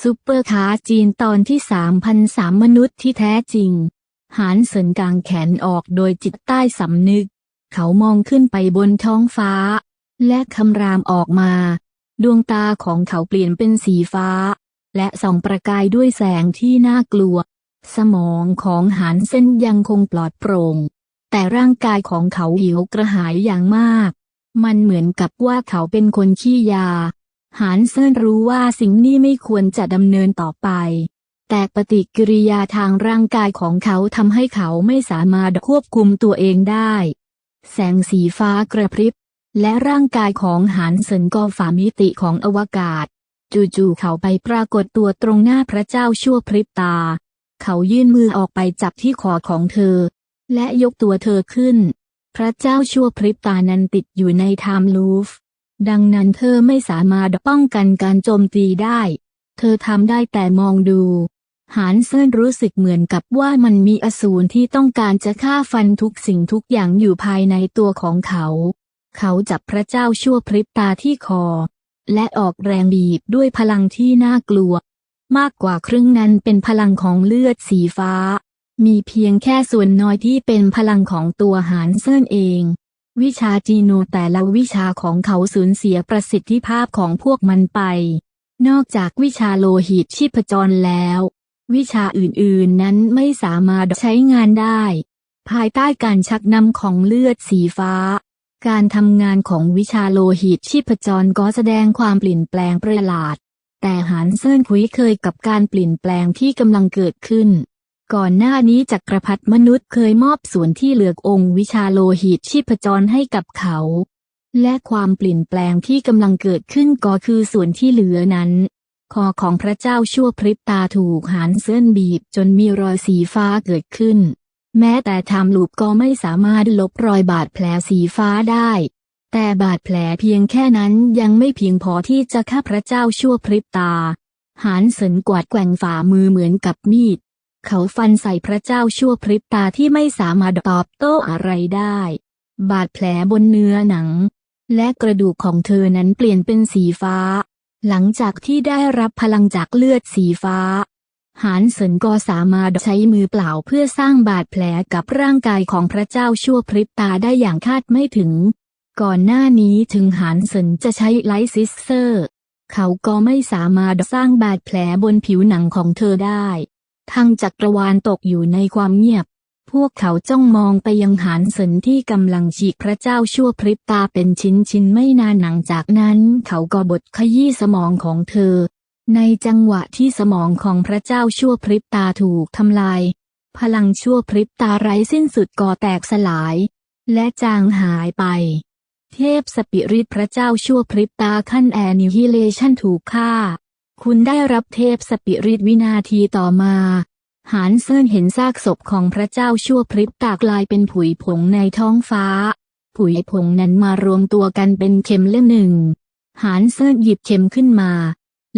ซุปเปอร์คาร์จีนตอนที่3,003มนุษย์ที่แท้จริง หานเสินกางแขนออกโดยจิตใต้สำนึก เขามองขึ้นไปบนท้องฟ้า และคำรามออกมา ดวงตาของเขาเปลี่ยนเป็นสีฟ้า และส่องประกายด้วยแสงที่น่ากลัว สมองของหานเส้นยังคงปลอดโปร่ง แต่ร่างกายของเขาหิวกระหายอย่างมาก มันเหมือนกับว่าเขาเป็นคนขี้ยา หานเซินรู้ว่าสิ่งนี้ไม่ควรจะดำเนินต่อไป แต่ปฏิกิริยาทางร่างกายของเขาทำให้เขาไม่สามารถควบคุมตัวเองได้ แสงสีฟ้ากระพริบ และร่างกายของหานเซินก็ฝ่ามิติของอวกาศ จู่ๆเขาไปปรากฏตัวตรงหน้าพระเจ้าชั่วพริบตา เขายื่นมือออกไปจับที่คอของเธอ และยกตัวเธอขึ้น พระเจ้าชั่วพริบตานั้นติดอยู่ในไทม์ลูฟ ดังนั้นเธอไม่สามารถป้องกันการโจมตีได้ เธอทำได้แต่มองดู หานเซินรู้สึกเหมือนกับว่ามันมีอสูรที่ต้องการจะฆ่าฟันทุกสิ่งทุกอย่างอยู่ภายในตัวของเขา เขาจับพระเจ้าชั่วพริบตาที่คอ และออกแรงบีบด้วยพลังที่น่ากลัว มากกว่าครึ่งนั้นเป็นพลังของเลือดสีฟ้า มีเพียงแค่ส่วนน้อยที่เป็นพลังของตัวหานเซินเอง วิชาจีโนแต่ละวิชาของเขาสูญเสียประสิทธิภาพของพวกมันไป นอกจากวิชาโลหิตชีพจรแล้ว วิชาอื่นๆนั้นไม่สามารถใช้งานได้ ภายใต้การชักนำของเลือดสีฟ้า การทำงานของวิชาโลหิตชีพจรก็แสดงความเปลี่ยนแปลงประหลาด แต่หานเซินคุยเคยกับการเปลี่ยนแปลงที่กำลังเกิดขึ้น ก่อนหน้านี้จักรพรรดิมนุษย์เคยมอบส่วนที่เหลือองค์วิชาโลหิตชีพจรให้กับเขา และความเปลี่ยนแปลงที่กำลังเกิดขึ้นก็คือส่วนที่เหลือนั้น คอของพระเจ้าชั่วพริบตาถูกหานเส้นบีบจนมีรอยสีฟ้าเกิดขึ้น แม้แต่ทม์ลูปก็ไม่สามารถลบรอยบาดแผลสีฟ้าได้ แต่บาดแผลเพียงแค่นั้นยังไม่เพียงพอที่จะฆ่าพระเจ้าชั่วพริบตาหานเสินกวาดแกว่งฝ่ามือเหมือนกับมีด เขาฟันใส่พระเจ้าชั่วพริบตาที่ไม่สามารถตอบโต้อะไรได้ บาดแผลบนเนื้อหนัง และกระดูกของเธอนั้นเปลี่ยนเป็นสีฟ้า หลังจากที่ได้รับพลังจากเลือดสีฟ้า หานเสินก็สามารถใช้มือเปล่าเพื่อสร้างบาดแผลกับร่างกายของพระเจ้าชั่วพริบตาได้อย่างคาดไม่ถึง ก่อนหน้านี้ถึงหานเสินจะใช้ไลซิสเซอร์ เขาก็ไม่สามารถสร้างบาดแผลบนผิวหนังของเธอได้ ทั้งจักรวาลตกอยู่ในความเงียบ พวกเขาจ้องมองไปยังหานเสินที่กำลังฉีกพระเจ้าชั่วพริบตาเป็นชิ้นชิ้นไม่นานหลังจากนั้น เขาก็บดขยี้สมองของเธอ ในจังหวะที่สมองของพระเจ้าชั่วพริบตาถูกทำลาย พลังชั่วพริบตาไร้สิ้นสุดก่อแตกสลาย และจางหายไปเทพสปิริตพระเจ้าชั่วพริบตาขั้นแอนิฮิเลชันถูกฆ่า คุณได้รับเทพสปิริตวินาทีต่อมา หานเซินเห็นซากศพของพระเจ้าชั่วพริบตากลายเป็นผุยผงในท้องฟ้า ผุยผงนั้นมารวมตัวกันเป็นเข็มเล่มหนึ่ง หานเซินหยิบเข็มขึ้นมา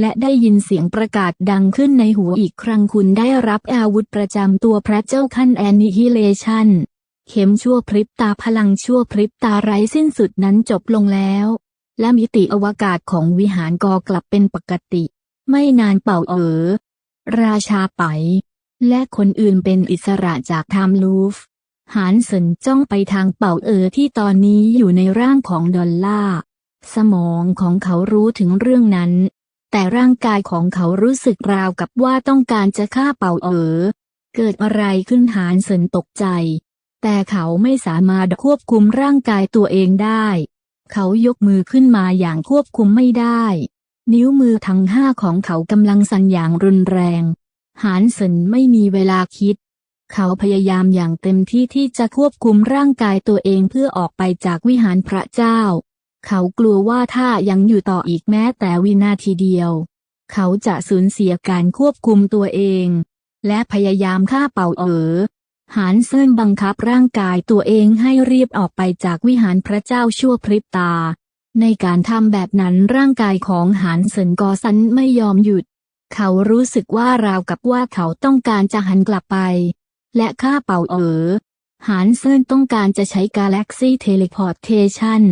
และได้ยินเสียงประกาศดังขึ้นในหัวอีกครั้งคุณได้รับอาวุธประจำตัวพระเจ้าขั้นแอนนิฮิเลชันเข็มชั่วพริบตาพลังชั่วพริบตาไร้สิ้นสุดนั้นจบลงแล้ว และมิติอวกาศของวิหารก็กลับเป็นปกติ ไม่นานเป่าเอ๋อ ราชาไป และคนอื่นเป็นอิสระจากไทม์ลูฟ หานสินจ้องไปทางเป่าเอ๋อที่ตอนนี้อยู่ในร่างของดอลล่า สมองของเขารู้ถึงเรื่องนั้น แต่ร่างกายของเขารู้สึกราวกับว่าต้องการจะฆ่าเป่าเอ๋อ เกิดอะไรขึ้นหานสินตกใจ แต่เขาไม่สามารถควบคุมร่างกายตัวเองได้ เขายกมือขึ้นมาอย่างควบคุมไม่ได้ นิ้วมือทั้งห้าของเขากำลังสั่นอย่างรุนแรง หานเสินไม่มีเวลาคิด เขาพยายามอย่างเต็มที่ที่จะควบคุมร่างกายตัวเองเพื่อออกไปจากวิหารพระเจ้า เขากลัวว่าถ้ายังอยู่ต่ออีกแม้แต่วินาทีเดียว เขาจะสูญเสียการควบคุมตัวเอง และพยายามฆ่าเป่าเอ๋อหานเซินบังคับร่างกายตัวเองให้รีบออกไปจากวิหารพระเจ้าชั่วพริบตา ในการทำแบบนั้นร่างกายของหานเซินกอซันไม่ยอมหยุด เขารู้สึกว่าราวกับว่าเขาต้องการจะหันกลับไป และฆ่าเป่าเอ๋อหานเซินต้องการจะใช้กาแล็กซี่เทเลพอร์ตเทชัน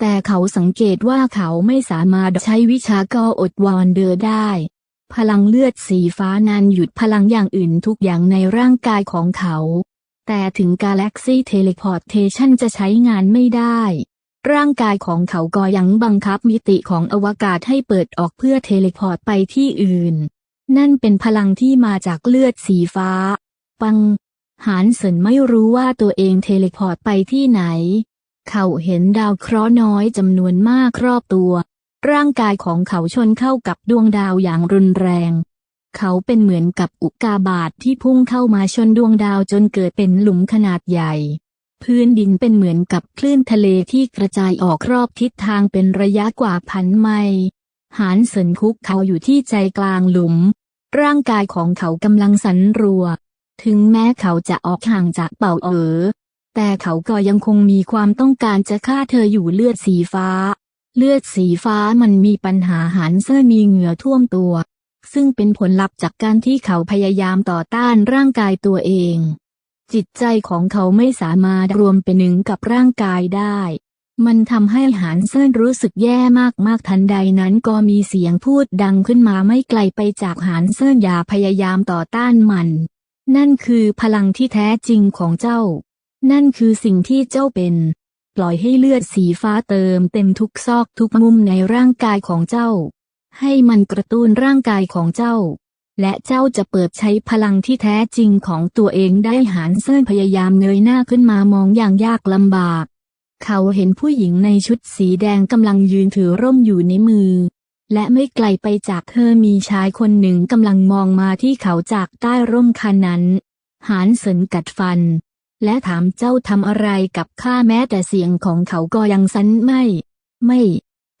แต่เขาสังเกตว่าเขาไม่สามารถใช้วิชากออดวอนเดอร์ได้ พลังเลือดสีฟ้านั้นหยุดพลังอย่างอื่นทุกอย่างในร่างกายของเขา แต่ถึงกาแล็กซี่เทเลพอร์ตเทชันจะใช้งานไม่ได้ ร่างกายของเขาก็ยังบังคับมิติของอวกาศให้เปิดออกเพื่อเทเลพอร์ตไปที่อื่น นั่นเป็นพลังที่มาจากเลือดสีฟ้า ปัง หานเซินไม่รู้ว่าตัวเองเทเลพอร์ตไปที่ไหน เขาเห็นดาวเคราะห์น้อยจำนวนมากรอบตัว ร่างกายของเขาชนเข้ากับดวงดาวอย่างรุนแรง เขาเป็นเหมือนกับอุกกาบาตทที่พุ่งเข้ามาชนดวงดาวจนเกิดเป็นหลุมขนาดใหญ่ พื้นดินเป็นเหมือนกับคลื่นทะเลที่กระจายออกรอบทิศทางเป็นระยะกว่าพันไมล์หานเซินคุกเขาอยู่ที่ใจกลางหลุม ร่างกายของเขากำลังสั่นรัว ถึงแม้เขาจะออกห่างจากเป่าเอ๋อ แต่เขาก็ยังคงมีความต้องการจะฆ่าเธออยู่เลือดสีฟ้า เลือดสีฟ้ามันมีปัญหาหันเซอร์มีเหงื่อท่วมตัว ซึ่งเป็นผลลัพธ์จากการที่เขาพยายามต่อต้านร่างกายตัวเอง จิตใจของเขาไม่สามารถรวมเป็นหนึ่งกับร่างกายได้ มันทำให้หานเซินรู้สึกแย่มากๆทันใดนั้นก็มีเสียงพูดดังขึ้นมาไม่ไกลไปจากหานเซินอย่าพยายามต่อต้านมัน นั่นคือพลังที่แท้จริงของเจ้า นั่นคือสิ่งที่เจ้าเป็น ปล่อยให้เลือดสีฟ้าเติมเต็มทุกซอกทุกมุมในร่างกายของเจ้า ให้มันกระตุ้นร่างกายของเจ้า และเจ้าจะเปิดใช้พลังที่แท้จริงของตัวเองได้หานเซินพยายามเงยหน้าขึ้นมามองอย่างยากลำบาก เขาเห็นผู้หญิงในชุดสีแดงกำลังยืนถือร่มอยู่ในมือ และไม่ไกลไปจากเธอมีชายคนหนึ่งกำลังมองมาที่เขาจากใต้ร่มคันนั้น หานเสินกัดฟัน และถามเจ้าทำอะไรกับข้าแม้แต่เสียงของเขาก็ยังสันไม่ ไม่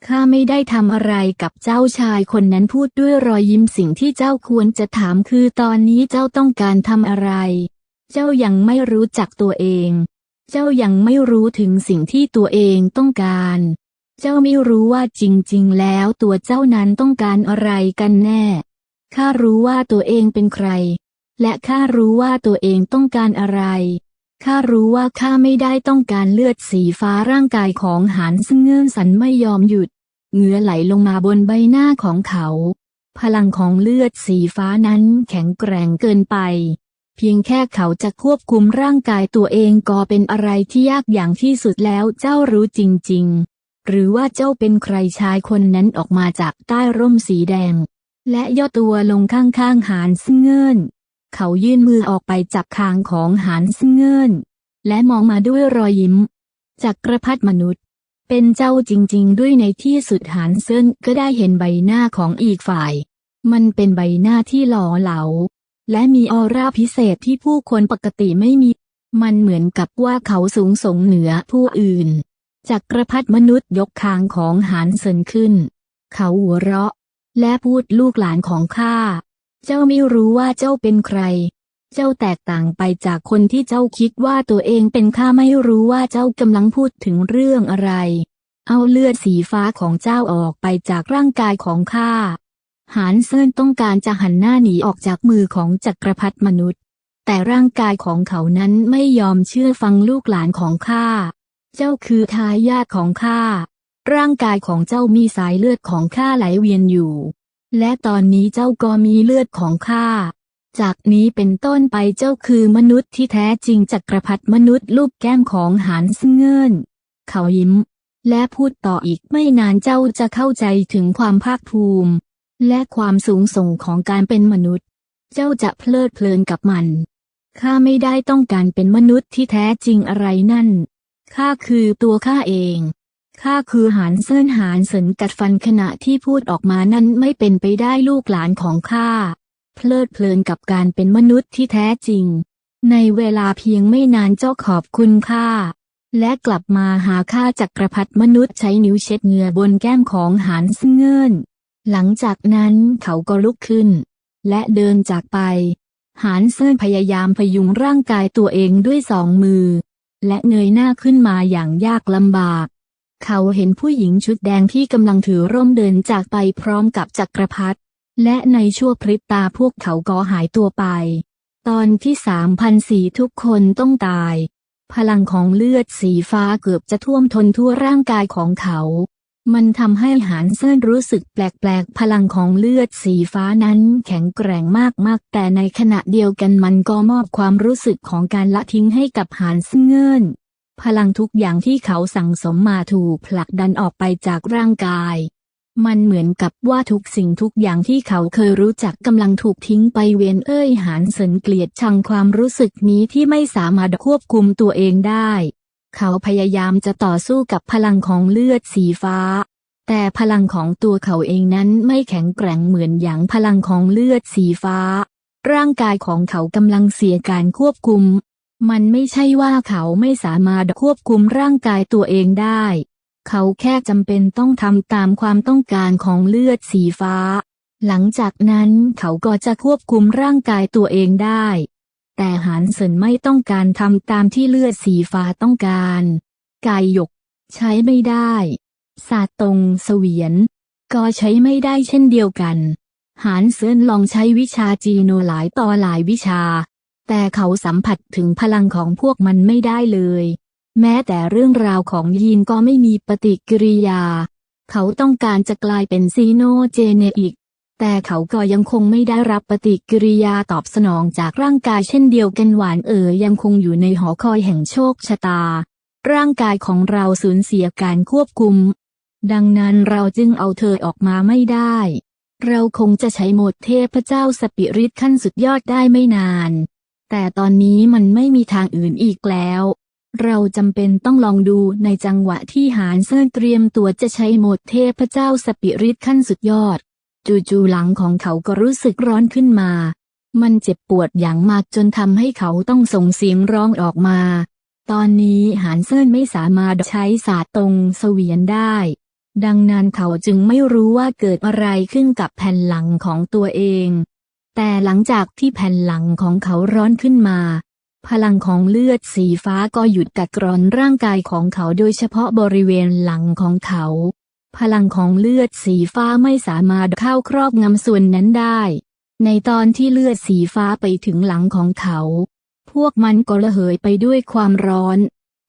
ข้าไม่ได้ทำอะไรกับเจ้าชายคนนั้นพูดด้วยรอยยิ้มสิ่งที่เจ้าควรจะถามคือตอนนี้เจ้าต้องการทำอะไร เจ้ายังไม่รู้จักตัวเอง เจ้ายังไม่รู้ถึงสิ่งที่ตัวเองต้องการ เจ้าไม่รู้ว่าจริง ๆ แล้วตัวเจ้านั้นต้องการอะไรกันแน่ ข้ารู้ว่าตัวเองเป็นใคร และข้ารู้ว่าตัวเองต้องการอะไร ข้ารู้ว่าข้าไม่ได้ต้องการเลือดสีฟ้าร่างกายของหานซึ่งเงื่อนสันไม่ยอมหยุด เหงื่อไหลลงมาบนใบหน้าของเขา พลังของเลือดสีฟ้านั้นแข็งแกร่งเกินไป เพียงแค่เขาจะควบคุมร่างกายตัวเองก็เป็นอะไรที่ยากอย่างที่สุดแล้วเจ้ารู้จริง ๆ หรือว่าเจ้าเป็นใครชายคนนั้นออกมาจากใต้ร่มสีแดง และย่อตัวลงข้างๆหานซึ่งเงื่อน เขายื่นมือออกไปจับคางของหานซึ่งเงื่อนและมองมาด้วยรอยยิ้มจากกระพัดมนุษย์ เป็นเจ้าจริง ๆ ด้วยในที่สุดหานเซินก็ได้เห็นใบหน้าของอีกฝ่าย มันเป็นใบหน้าที่หล่อเหลา และมีออร่าพิเศษที่ผู้คนปกติไม่มี มันเหมือนกับว่าเขาสูงส่งเหนือผู้อื่นจากกระพัดมนุษย์ยกคางของหานเซินขึ้น เขาหัวเราะ และพูดลูกหลานของข้า เจ้าไม่รู้ว่าเจ้าเป็นใคร เจ้าแตกต่างไปจากคนที่เจ้าคิดว่าตัวเองเป็นข้าไม่รู้ว่าเจ้ากำลังพูดถึงเรื่องอะไร เอาเลือดสีฟ้าของเจ้าออกไปจากร่างกายของข้า หานเซินต้องการจะหันหน้าหนีออกจากมือของจักรพรรดิมนุษย์ แต่ร่างกายของเขานั้นไม่ยอมเชื่อฟังลูกหลานของข้า เจ้าคือทายาทของข้า ร่างกายของเจ้ามีสายเลือดของข้าไหลเวียนอยู่ และตอนนี้เจ้าก็มีเลือดของข้า จากนี้เป็นต้นไปเจ้าคือมนุษย์ที่แท้จริงจักรพรรดิมนุษย์รูปแก้มของหานซึ่งเงินเขายิ้ม และพูดต่ออีกไม่นานเจ้าจะเข้าใจถึงความภาคภูมิ และความสูงส่งของการเป็นมนุษย์ เจ้าจะเพลิดเพลินกับมันข้าไม่ได้ต้องการเป็นมนุษย์ที่แท้จริงอะไรนั่นข้าคือตัวข้าเอง ข้าคือหานเซินหานเสินกัดฟันขณะที่พูดออกมานั้นไม่เป็นไปได้ลูกหลานของข้า เพลิดเพลินกับการเป็นมนุษย์ที่แท้จริง ในเวลาเพียงไม่นานเจ้าขอบคุณข้า และกลับมาหาข้าจักรพรรดิมนุษย์ใช้นิ้วเช็ดเหงื่อบนแก้มของหานซึ่งเงินหลังจากนั้นเขาก็ลุกขึ้น และเดินจากไป หานเซินพยายามพยุงร่างกายตัวเองด้วยสองมือ และเงยหน้าขึ้นมาอย่างยากลำบาก เขาเห็นผู้หญิงชุดแดงที่กำลังถือร่มเดินจากไปพร้อมกับจักรพรรดิและในชั่วพริบตาพวกเขาก็หายตัวไป ตอนที่สามพันสี่ทุกคนต้องตาย พลังของเลือดสีฟ้าเกือบจะท่วมทนทั่วร่างกายของเขา มันทำให้หานเซินรู้สึกแปลกๆ พลังของเลือดสีฟ้านั้นแข็งแกร่งมากๆ แต่ในขณะเดียวกันมันก็มอบความรู้สึกของการละทิ้งให้กับหานเซิน พลังทุกอย่างที่เขาสั่งสมมาถูกผลักดันออกไปจากร่างกาย มันเหมือนกับว่าทุกสิ่งทุกอย่างที่เขาเคยรู้จักกำลังถูกทิ้งไปเวียนเอ้ยหานเซินเกลียดชังความรู้สึกนี้ที่ไม่สามารถควบคุมตัวเองได้ เขาพยายามจะต่อสู้กับพลังของเลือดสีฟ้า แต่พลังของตัวเขาเองนั้นไม่แข็งแกร่งเหมือนอย่างพลังของเลือดสีฟ้า ร่างกายของเขากำลังเสียการควบคุม มันไม่ใช่ว่าเขาไม่สามารถควบคุมร่างกายตัวเองได้ เขาแค่จำเป็นต้องทำตามความต้องการของเลือดสีฟ้า หลังจากนั้นเขาก็จะควบคุมร่างกายตัวเองได้ แต่หานเซินไม่ต้องการทำตามที่เลือดสีฟ้าต้องการ กายหยก ใช้ไม่ได้ศาสตร์ตรงเสวียน ก็ใช้ไม่ได้เช่นเดียวกัน หานเซินลองใช้วิชาจีโนหลายต่อหลายวิชา แต่เขาสัมผัสถึงพลังของพวกมันไม่ได้เลย แม้แต่เรื่องราวของยีนก็ไม่มีปฏิกิริยา เขาต้องการจะกลายเป็นซีโนเจเนอีกแต่เขาก็ยังคงไม่ได้รับปฏิกิริยาตอบสนองจากร่างกายเช่นเดียวกันหวานเอ๋ยยังคงอยู่ในหอคอยแห่งโชคชะตา ร่างกายของเราสูญเสียการควบคุม ดังนั้นเราจึงเอาเธอออกมาไม่ได้ เราคงจะใช้โหมดเทพเจ้าสปิริตขั้นสุดยอดได้ไม่นาน แต่ตอนนี้มันไม่มีทางอื่นอีกแล้ว เราจำเป็นต้องลองดูในจังหวะที่หานเซินเตรียมตัวจะใช้โหมดเทพเจ้าสปิริตขั้นสุดยอด จู่ๆหลังของเขาก็รู้สึกร้อนขึ้นมา มันเจ็บปวดอย่างมากจนทำให้เขาต้องส่งเสียงร้องออกมา ตอนนี้หานเซินไม่สามารถใช้ศาสตร์ตรงเสวียนได้ดังนั้นเขาจึงไม่รู้ว่าเกิดอะไรขึ้นกับแผ่นหลังของตัวเอง แต่หลังจากที่แผ่นหลังของเขาร้อนขึ้นมา พลังของเลือดสีฟ้าก็หยุดกัดกร่อนร่างกายของเขาโดยเฉพาะบริเวณหลังของเขา พลังของเลือดสีฟ้าไม่สามารถเข้าครอบงำส่วนนั้นได้ ในตอนที่เลือดสีฟ้าไปถึงหลังของเขา พวกมันก็ระเหยไปด้วยความร้อน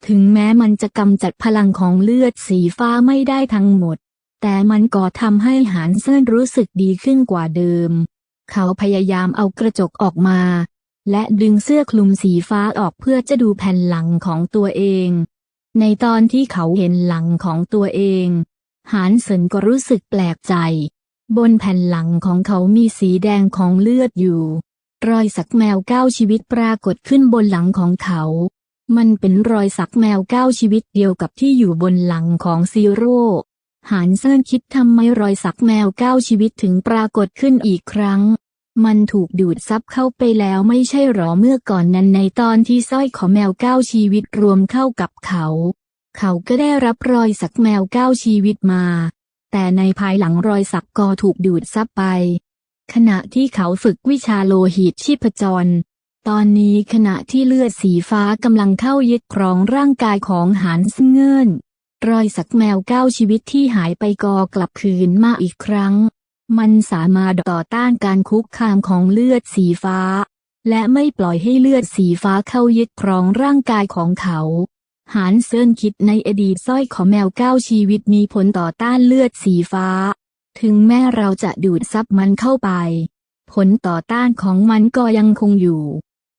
ถึงแม้มันจะกำจัดพลังของเลือดสีฟ้าไม่ได้ทั้งหมด แต่มันก็ทำให้หานเซินรู้สึกดีขึ้นกว่าเดิม เขาพยายามเอากระจกออกมา และดึงเสื้อคลุมสีฟ้าออกเพื่อจะดูแผ่นหลังของตัวเอง ในตอนที่เขาเห็นหลังของตัวเอง หานเซินก็รู้สึกแปลกใจ บนแผ่นหลังของเขามีสีแดงของเลือดอยู่ รอยสักแมวเก้าชีวิตปรากฏขึ้นบนหลังของเขา มันเป็นรอยสักแมวเก้าชีวิตเดียวกับที่อยู่บนหลังของซีโร่ หานเซินคิดทำไมรอยสักแมวเก้าชีวิตถึงปรากฏขึ้นอีกครั้ง มันถูกดูดซับเข้าไปแล้วไม่ใช่หรอเมื่อก่อนนั้นในตอนที่สร้อยของแมวเก้าชีวิตรวมเข้ากับเขา เขาก็ได้รับรอยสักแมวเก้าชีวิตมา แต่ในภายหลังรอยสักก็ถูกดูดซับไป ขณะที่เขาฝึกวิชาโลหิตชีพจรตอนนี้ขณะที่เลือดสีฟ้ากำลังเข้ายึดครองร่างกายของหานซึ่งเงิน รอยสักแมวเก้าชีวิตที่หายไปกอกลับคืนมาอีกครั้ง มันสามารถต่อต้านการคุกคามของเลือดสีฟ้า และไม่ปล่อยให้เลือดสีฟ้าเข้ายึดครองร่างกายของเขาหานเซินคิดในอดีตสร้อยของแมวเก้าชีวิตมีผลต่อต้านเลือดสีฟ้า ถึงแม้เราจะดูดซับมันเข้าไป ผลต่อต้านของมันก็ยังคงอยู่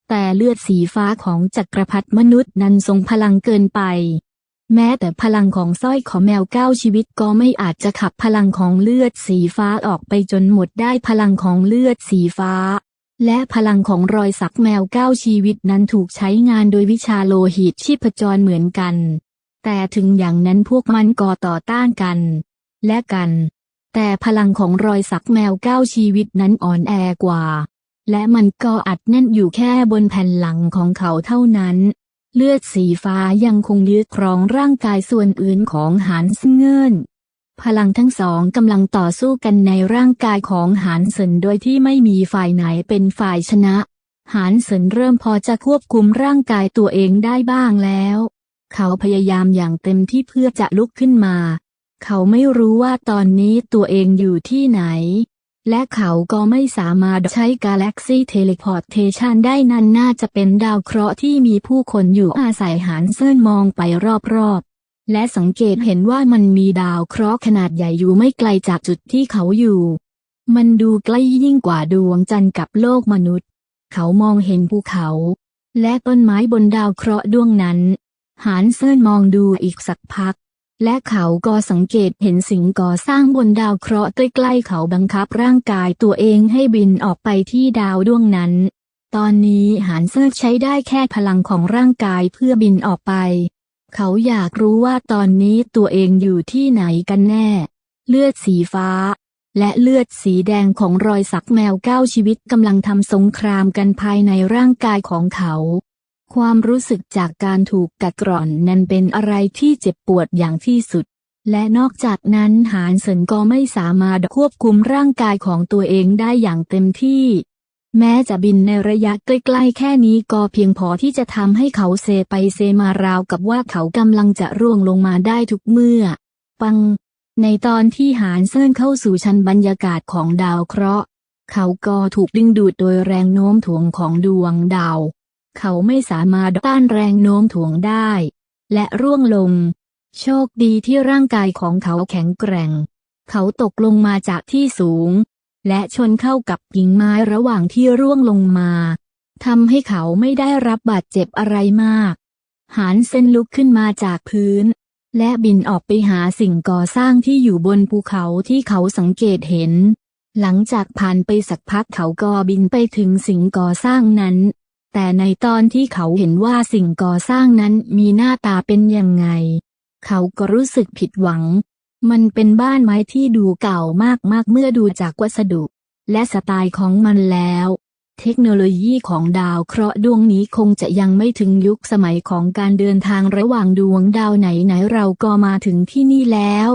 แต่เลือดสีฟ้าของจักรพรรดิมนุษย์นั้นทรงพลังเกินไป แม้แต่พลังของสร้อยของแมวเก้าชีวิตก็ไม่อาจจะขับพลังของเลือดสีฟ้าออกไปจนหมดได้พลังของเลือดสีฟ้า และพลังของรอยสักแมวเก้าชีวิตนั้นถูกใช้งานโดยวิชาโลหิตชีพจรเหมือนกัน แต่ถึงอย่างนั้นพวกมันก็ต่อต้านกัน และกัน แต่พลังของรอยสักแมวเก้าชีวิตนั้นอ่อนแอกว่า และมันก็อัดแน่นอยู่แค่บนแผ่นหลังของเขาเท่านั้น เลือดสีฟ้ายังคงยึดครองร่างกายส่วนอื่นของหานซึ่งเงินพลังทั้งสองกำลังต่อสู้กันในร่างกายของหานเซินโดยที่ไม่มีฝ่ายไหนเป็นฝ่ายชนะ หานเซินเริ่มพอจะควบคุมร่างกายตัวเองได้บ้างแล้ว เขาพยายามอย่างเต็มที่เพื่อจะลุกขึ้นมา เขาไม่รู้ว่าตอนนี้ตัวเองอยู่ที่ไหน และเขาก็ไม่สามารถใช้ Galaxy Teleportation ได้นั่นน่าจะเป็นดาวเคราะห์ที่มีผู้คนอยู่อาศัยหานเซินมองไปรอบๆ และสังเกตเห็นว่ามันมีดาวเคราะห์ขนาดใหญ่อยู่ไม่ไกลจากจุดที่เขาอยู่ มันดูใกล้ยิ่งกว่าดวงจันทร์กับโลกมนุษย์ เขามองเห็นภูเขา และต้นไม้บนดาวเคราะห์ดวงนั้นหานเซินมองดูอีกสักพัก และเขาก็สังเกตเห็นสิ่งก่อสร้างบนดาวเคราะห์ใกล้ๆเขาบังคับร่างกายตัวเองให้บินออกไปที่ดาวดวงนั้น ตอนนี้หานเซินใช้ได้แค่พลังของร่างกายเพื่อบินออกไป เขาอยากรู้ว่าตอนนี้ตัวเองอยู่ที่ไหนกันแน่ เลือดสีฟ้า และเลือดสีแดงของรอยสักแมวเก้าชีวิตกำลังทำสงครามกันภายในร่างกายของเขา ความรู้สึกจากการถูกกัดกร่อนนั้นเป็นอะไรที่เจ็บปวดอย่างที่สุด และนอกจากนั้นหานเสินก็ไม่สามารถควบคุมร่างกายของตัวเองได้อย่างเต็มที่ แม้จะบินในระยะใกล้ๆแค่นี้ก็เพียงพอที่จะทำให้เขาเซไปเซมาราวกับว่าเขากำลังจะร่วงลงมาได้ทุกเมื่อ ปัง ในตอนที่หานเซินเข้าสู่ชั้นบรรยากาศของดาวเคราะห์ เขาก็ถูกดึงดูดโดยแรงโน้มถ่วงของดวงดาว เขาไม่สามารถต้านแรงโน้มถ่วงได้ และร่วงลง โชคดีที่ร่างกายของเขาแข็งแกร่ง เขาตกลงมาจากที่สูง และชนเข้ากับกิ่งไม้ระหว่างที่ร่วงลงมาทำให้เขาไม่ได้รับบาดเจ็บอะไรมาก หานเซนลุกขึ้นมาจากพื้น และบินออกไปหาสิ่งก่อสร้างที่อยู่บนภูเขาที่เขาสังเกตเห็น หลังจากผ่านไปสักพักเขาก็บินไปถึงสิ่งก่อสร้างนั้น แต่ในตอนที่เขาเห็นว่าสิ่งก่อสร้างนั้นมีหน้าตาเป็นยังไง เขาก็รู้สึกผิดหวัง มันเป็นบ้านไม้ที่ดูเก่ามากๆ เมื่อดูจากวัสดุ และสไตล์ของมันแล้ว เทคโนโลยีของดาวเคราะห์ดวงนี้คงจะยังไม่ถึงยุคสมัยของการเดินทางระหว่างดวงดาวไหนไหนๆเราก็มาถึงที่นี่แล้ว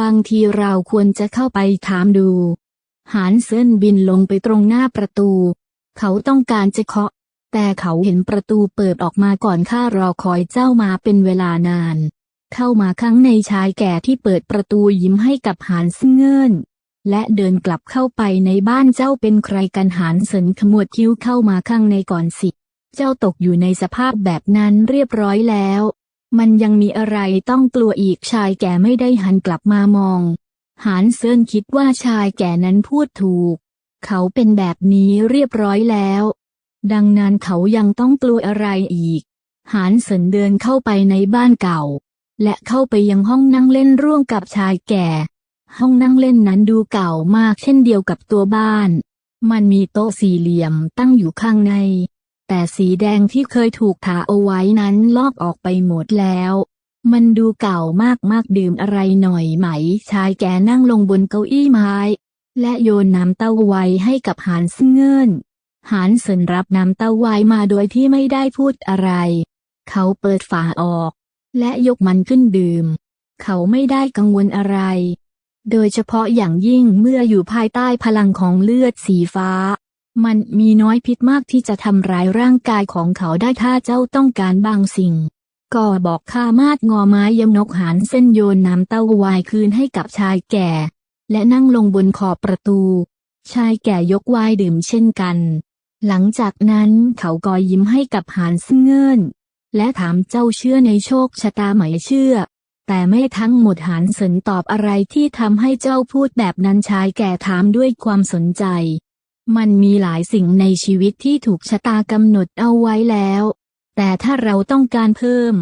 บางทีเราควรจะเข้าไปถามดู หานเซินบินลงไปตรงหน้าประตู เขาต้องการจะเคาะ แต่เขาเห็นประตูเปิดออกมาก่อนข้ารอคอยเจ้ามาเป็นเวลานาน เข้ามาข้งในชายแก่ที่เปิดประตูยิ้มให้กับหานซึ่งเงินและเดินกลับเข้าไปในบ้านเจ้าเป็นใครกันหานเสินขมวดคิ้วเข้ามาข้างในก่อนสิ เจ้าตกอยู่ในสภาพแบบนั้นเรียบร้อยแล้ว มันยังมีอะไรต้องกลัวอีกชายแก่ไม่ได้หันกลับมามอง หานเซินคิดว่าชายแก่นั้นพูดถูก เขาเป็นแบบนี้เรียบร้อยแล้ว ดังนั้นเขายังต้องกลัวอะไรอีก หานเซินเดินเข้าไปในบ้านเก่า และเข้าไปยังห้องนั่งเล่นร่วมกับชายแก่ ห้องนั่งเล่นนั้นดูเก่ามากเช่นเดียวกับตัวบ้าน มันมีโต๊ะสี่เหลี่ยมตั้งอยู่ข้างใน แต่สีแดงที่เคยถูกทาเอาไว้นั้นลอกออกไปหมดแล้ว มันดูเก่ามากมากดื่มอะไรหน่อยไหม ชายแก่นั่งลงบนเก้าอี้ไม้ และโยนน้ำเต้าไว้ให้กับหานซึ่งเงิน หานเซินรับน้ำเต้าไว้มาโดยที่ไม่ได้พูดอะไร เขาเปิดฝาออก และยกมันขึ้นดื่ม เขาไม่ได้กังวลอะไร โดยเฉพาะอย่างยิ่งเมื่ออยู่ภายใต้พลังของเลือดสีฟ้า มันมีน้อยพิษมากที่จะทำร้ายร่างกายของเขาได้ถ้าเจ้าต้องการบางสิ่ง ก็บอกข้ามาดงอไม้ยำนกหานเส้นโยนน้ำเต้าวายคืนให้กับชายแก่ และนั่งลงบนขอบประตู ชายแก่ยกไวายดื่มเช่นกัน หลังจากนั้นเขาก็ยิ้มให้กับหานซึ่งเงิน และถามเจ้าเชื่อในโชคชะตาไหมเชื่อ แต่ไม่ทั้งหมดหานเสินตอบอะไรที่ทำให้เจ้าพูดแบบนั้นชายแก่ถามด้วยความสนใจ มันมีหลายสิ่งในชีวิตที่ถูกชะตากำหนดเอาไว้แล้ว แต่ถ้าเราต้องการเพิ่ม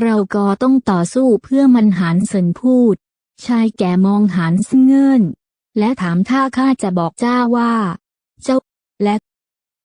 เราก็ต้องต่อสู้เพื่อมันหานเสินพูด ชายแก่มองหานซึ่งเงิน และถามถ้าข้าจะบอกเจ้าว่า เจ้าและ